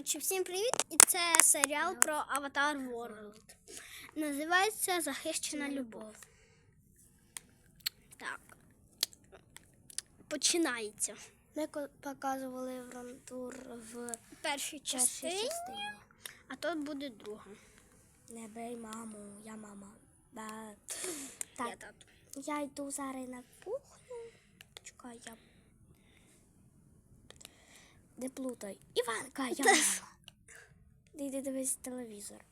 Коротше, всім привіт! І це серіал про Аватар World. Називається Захищена любов. Так. Починається. Ми показували фронтур в Першій першій частині, частині. а тут буде друга. Не бий маму, я мама. Да. Я Так, тату. я йду зараз на кухню. Чекай, я. Не плутай. Іванка, я. Йди дивись телевізор.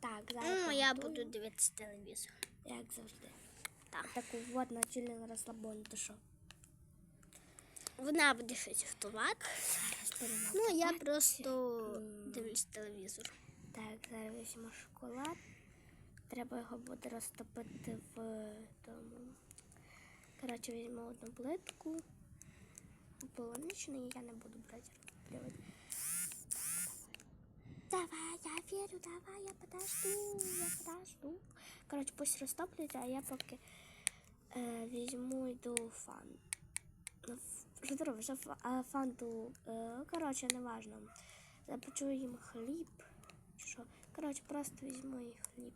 Так, зараз. Ну, я буду дивитися телевізор. Як завжди. Так. Таку вот на чилі на розслабоні, то що? Вона буде щось готувати. Зараз. Ну, я просто дивлюсь телевізор. Так, зараз візьмемо шоколад. Треба його буде розтопити в тому. Коротше, візьму одну плитку. Полуничний я не буду брати. розплювати. Давай, я вірю, давай, я подожду, я подожду. Коротше, пусть розтоплюється, а я поки е, візьму йду фан. Ну? А фа- А фанту, е, коротше, неважно. Запечу їм хліб. Що? Коротше, просто візьму їх хліб.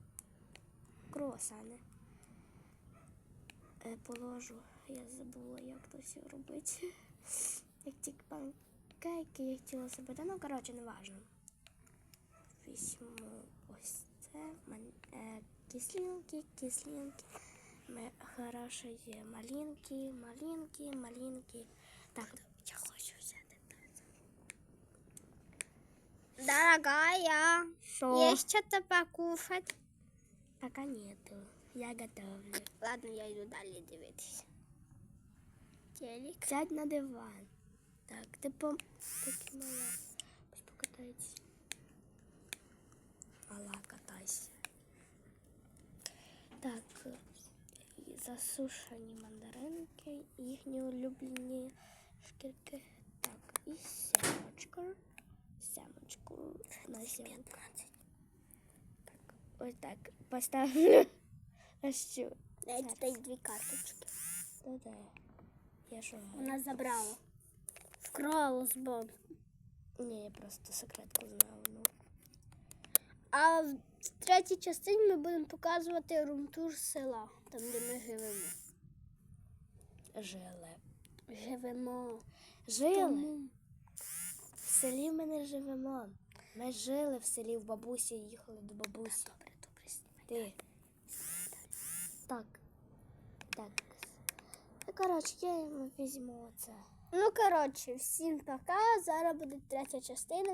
Круасани. Е, положу. Я забула, як то все робити. Як ті панкейки я хотіла себе. Ну, коротше, неважно. Візьму ось це. Е, кислинки, кислинки. Ми є малинки, малинки, малинки. Так, я хочу взяти. Дорогая, Що? есть что-то покушать? Пока нету. Я готовлю. Ладно, я йду далі дивитися. Телек. Сядь на диван. Так, ти пом... Поки мала. Пусть покатається. Мала, катайся. Так, е, і засушені мандаринки, їхні улюблені шкірки. Так, і сямочка. Сямочку на сімку. Так, ось так. Поставлю. А що? Дайте дай дві карточки. Та де? Я що? Вона забрала. Вкрала з баб. Ні, я просто секретку знав. Ну. А в третій частині ми будемо показувати румтур села, там де ми живемо. Жили. Живемо. Жили? Тому В селі ми не живемо. Ми жили в селі в бабусі, їхали до бабусі. Добре, добре, знімай. Ти. Так. Так. Коротше, я візьму оце. Ну, коротше, всім пока. Зараз буде третя частина,